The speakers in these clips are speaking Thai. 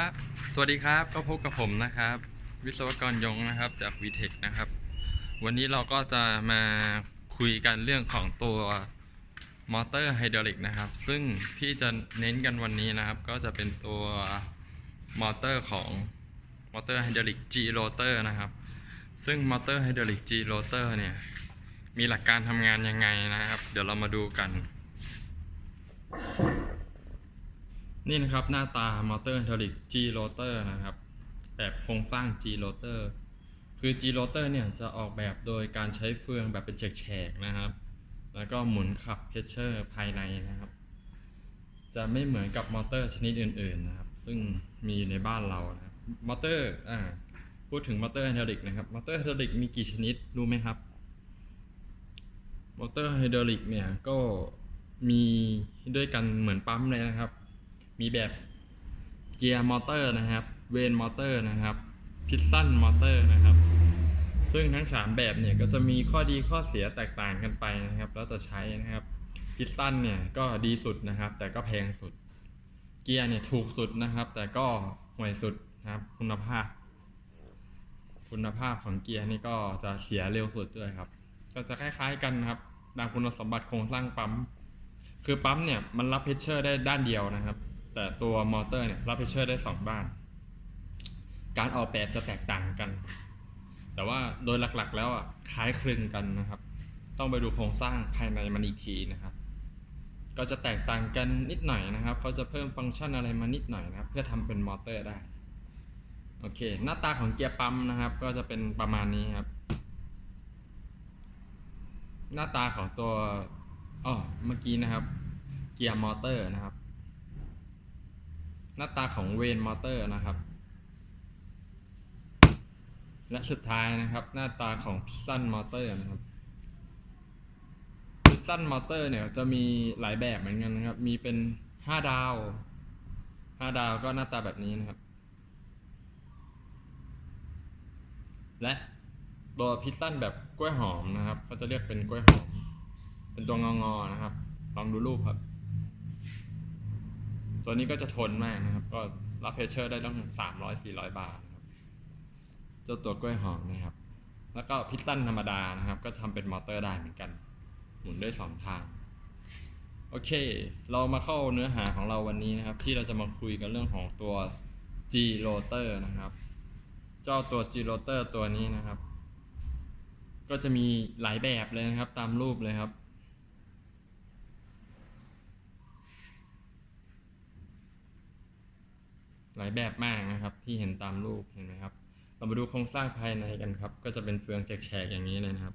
ครับสวัสดีครับก็พบกับผมนะครับ วิศวกรยงนะครับจากวีเทคนะครับ วันนี้เราก็จะมาคุยกันเรื่องของตัวมอเตอร์ไฮดรอลิกนะครับ ซึ่งที่จะเน้นกันวันนี้นะครับ ก็จะเป็นตัวมอเตอร์ของมอเตอร์ไฮดรอลิก G rotor นะครับ ซึ่งมอเตอร์ไฮดรอลิก G rotor เนี่ยมีหลักการทำงานยังไงนะครับ เดี๋ยวเรามาดูกัน นี่นะครับหน้าตามอเตอร์ไฮดรอลิก G rotor นะครับ แบบโครงสร้าง G rotor คือ G rotor เนี่ยจะออกแบบโดยการใช้เฟืองแบบเป็นแฉกๆนะครับ แล้วก็หมุนขับเพชเชอร์ภายในนะครับ จะไม่เหมือนกับมอเตอร์ชนิดอื่นๆนะครับ ซึ่งมีอยู่ในบ้านเรานะครับมอเตอร์อ่าพูดถึงมอเตอร์ไฮดรอลิกนะครับมอเตอร์ไฮดรอลิกมีกี่ชนิดรู้ไหมครับมอเตอร์ไฮดรอลิกเนี่ยก็มีด้วยกันเหมือนปั๊มเลยนะครับ มีแบบเกียร์มอเตอร์นะครับ เวนมอเตอร์นะครับพิสตันมอเตอร์นะครับ ซึ่งทั้ง 3 แบบเนี่ยก็จะมีข้อดีข้อเสียแตกต่างกันไปนะครับ แล้วแต่ใช้นะครับพิสตันเนี่ยก็ดีสุดนะครับ แต่ก็แพงสุด เกียร์เนี่ยถูกสุดนะครับ แต่ก็ห่วยสุดนะครับคุณภาพ คุณภาพของเกียร์นี่ก็จะเสียเร็วสุดด้วยครับ ก็จะคล้ายๆกันนะครับตามคุณสมบัติโครงสร้างปั๊ม คือปั๊มเนี่ยมันรับเพชเชอร์ได้ด้านเดียวนะครับ แต่ตัวมอเตอร์เนี่ยรับเพชเชอร์ได้สองด้าน การออกแบบจะแตกต่างกัน แต่ว่าโดยหลักๆ แล้วอะคล้ายคลึงกันนะครับ ต้องไปดูโครงสร้างภายในมันอีกทีนะครับ ก็จะแตกต่างกันนิดหน่อยนะครับเขาจะเพิ่มฟังก์ชันอะไรมานิดหน่อยนะครับ เพื่อทำเป็นมอเตอร์ได้โอเค หน้าตาของเกียร์ปั๊มนะครับ ก็จะเป็นประมาณนี้ครับ หน้าตาของตัวอ๋อเมื่อกี้นะครับ เกียร์มอเตอร์นะครับ น้าตาของเวนมอเตอร์นะครับ และสุดท้ายนะครับ หน้าตาของพิสตันมอเตอร์นะครับพิสตันมอเตอร์เนี่ยจะมีหลายแบบเหมือนกันนะครับ มีเป็นห้าดาวห้าดาวก็หน้าตาแบบนี้นะครับ และตัวพิสตันแบบกล้วยหอมนะครับเขาจะเรียกเป็นกล้วยหอม เป็นตัวงองอๆนะครับ ลองดูรูปครับ ตัวนี้ก็จะทนมากนะครับ ก็รับเพชเชอร์ได้ตั้งสามร้อยสี่ร้อยบาทครับเจ้าตัวกล้วยหอมนะครับ แล้วก็พิสตันธรรมดานะครับ ก็ทำเป็นมอเตอร์ได้เหมือนกัน หมุนได้สองทาง โอเค เรามาเข้าเนื้อหาของเราวันนี้นะครับ ที่เราจะมาคุยกันเรื่องของตัว G rotor นะครับ เจ้าตัว G rotor ตัวนี้นะครับ ก็จะมีหลายแบบเลยนะครับ ตามรูปเลยครับ หลายแบบมากนะครับ ที่เห็นตามรูปเห็นไหมครับ เรามาดูโครงสร้างภายในกันครับ ก็จะเป็นเฟืองแฉกๆอย่างนี้เลยนะครับ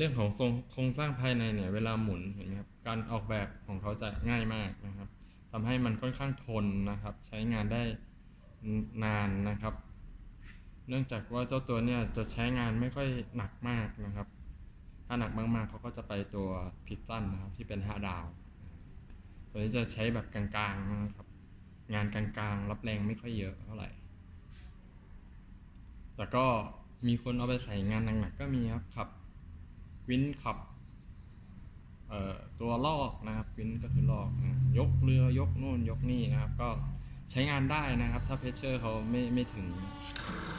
เรื่องของทรงโครงสร้างภายในเนี่ย เวลาหมุนเห็นไหมครับ การออกแบบของเขาจะง่ายมากนะครับทำให้มันค่อนข้างทนนะครับ ใช้งานได้นานนะครับ เนื่องจากว่าเจ้าตัวเนี่ยจะใช้งานไม่ค่อยหนักมากนะครับ ถ้าหนักมากๆเขาก็จะไปตัวพิสตันนะครับที่เป็นห้าดาว ตัวนี้จะใช้แบบกลางๆนะครับ งานกลางๆ รับแรงไม่ค่อยเยอะเท่าไหร่ แต่ก็มีคนเอาไปใส่งานหนักๆก็มีครับขับ วินขับตัวลอกนะครับวินก็คือลอกยกเรือยกโน่นยกนี่นะครับ ก็ใช้งานได้นะครับ ถ้าเพชเชอร์เขาไม่ไม่ถึง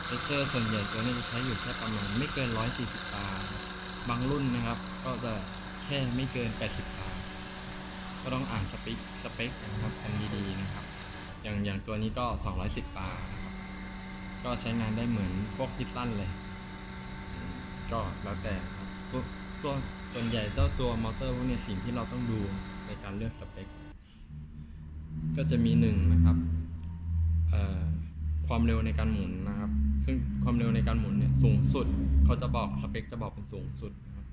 เพชเชอร์ส่วนใหญ่ตัวนี้จะใช้อยู่แค่ประมาณไม่เกิน 140 บาร์บางรุ่นนะครับ ก็จะแค่ไม่เกิน 80 บาร์ก็ต้องอ่านสเปคสเปคนะครับกันดีๆนะครับ อย่างอย่างตัวนี้ก็ 210 บาร์นะครับก็ใช้งานได้เหมือนพวกพิตันเลย ก็แล้วแต่ครับ ตัวส่วนใหญ่เจ้าตัวมอเตอร์พวกนี้สิ่งที่เราต้องดูในการเลือกสเปค ก็จะมีหนึ่งนะครับความเร็วในการหมุนนะครับ ซึ่งความเร็วในการหมุนเนี่ยสูงสุด เขาจะบอกสเปคจะบอกเป็นสูงสุดนะครับ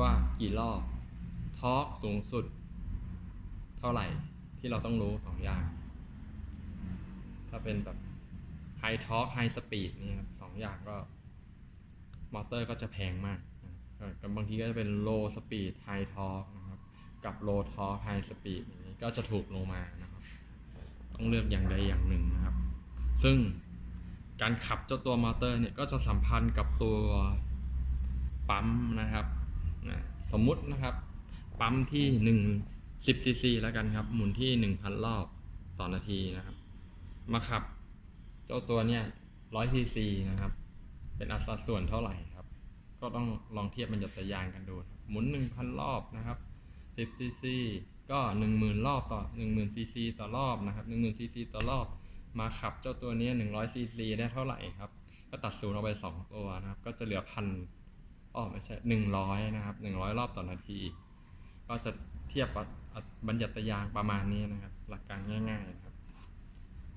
ว่ากี่รอบทอร์กสูงสุด เท่าไหร่ที่เราต้องรู้สองอย่าง ถ้าเป็นแบบไฮทอร์กไฮสปีดนี่ครับสองอย่างก็ มอเตอร์ก็จะแพงมาก นะครับบางทีก็จะเป็นโลสปีดไฮทอร์กนะครับ กับโลทอร์กไฮสปีดอย่างนี้ก็จะถูกลงมานะครับ ต้องเลือกอย่างใดอย่างหนึ่งนะครับ ซึ่งการขับเจ้าตัวมอเตอร์เนี่ยก็จะสัมพันธ์กับตัวปั๊มนะครับนะสมมุตินะครับ ปั๊มที่หนึ่งสิบซีซีแล้วกันครับ หมุนที่หนึ่งพันรอบต่อนาทีนะครับ มาขับ เจ้าตัวเนี่ยร้อยซีซีนะครับ เป็นอัตราส่วนเท่าไหร่ ก็ต้องลองเทียบมันหยดยางกันดู หมุนหนึ่งพันรอบนะครับสิบซีซีก็หนึ่งหมื่นรอบต่อหนึ่งหมื่นซีซีต่อรอบนะครับหนึ่งหมื่นซีซีต่อรอบมาขับเจ้าตัวนี้หนึ่งร้อยซีซีได้เท่าไหร่ครับ ก็ตัดศูนย์ออกไปสองตัวนะครับ ก็จะเหลือพันอ๋อไม่ใช่หนึ่งร้อยนะครับหนึ่งร้อยรอบต่อนาที ก็จะเทียบกับบัญญัติยางประมาณนี้นะครับ หลักการง่ายๆนะครับ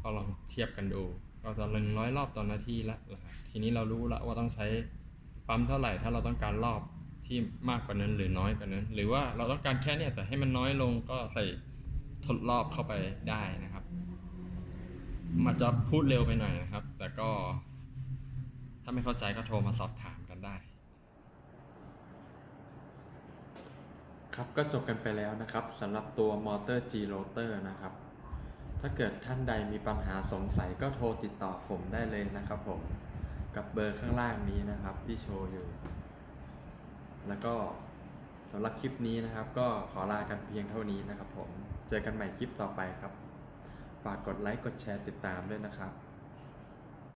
ก็ลองเทียบกันดู ก็จะหนึ่งร้อยรอบต่อนาทีแล้วนะทีนี้เรารู้แล้วว่าต้องใช้ ปั๊มเท่าไหร่ถ้าเราต้องการรอบที่มากกว่านั้นหรือน้อยกว่านั้น หรือว่าเราต้องการแค่เนี้ยแต่ให้มันน้อยลงก็ใส่ทดรอบเข้าไปได้นะครับมันจะพูดเร็วไปหน่อยนะครับ แต่ก็ ถ้าไม่เข้าใจก็โทรมาสอบถามกันได้ ครับก็จบกันไปแล้วนะครับสำหรับตัวมอเตอร์ G Rotor นะครับ ถ้าเกิดท่านใดมีปัญหาสงสัยก็โทรติดต่อผมได้เลยนะครับผม กับเบอร์ข้างล่างนี้นะครับที่โชว์อยู่ แล้วก็สำหรับคลิปนี้นะครับ ก็ขอลากันเพียงเท่านี้นะครับผม เจอกันใหม่คลิปต่อไปครับ ฝากกดไลค์ กดแชร์ติดตามด้วยนะครับ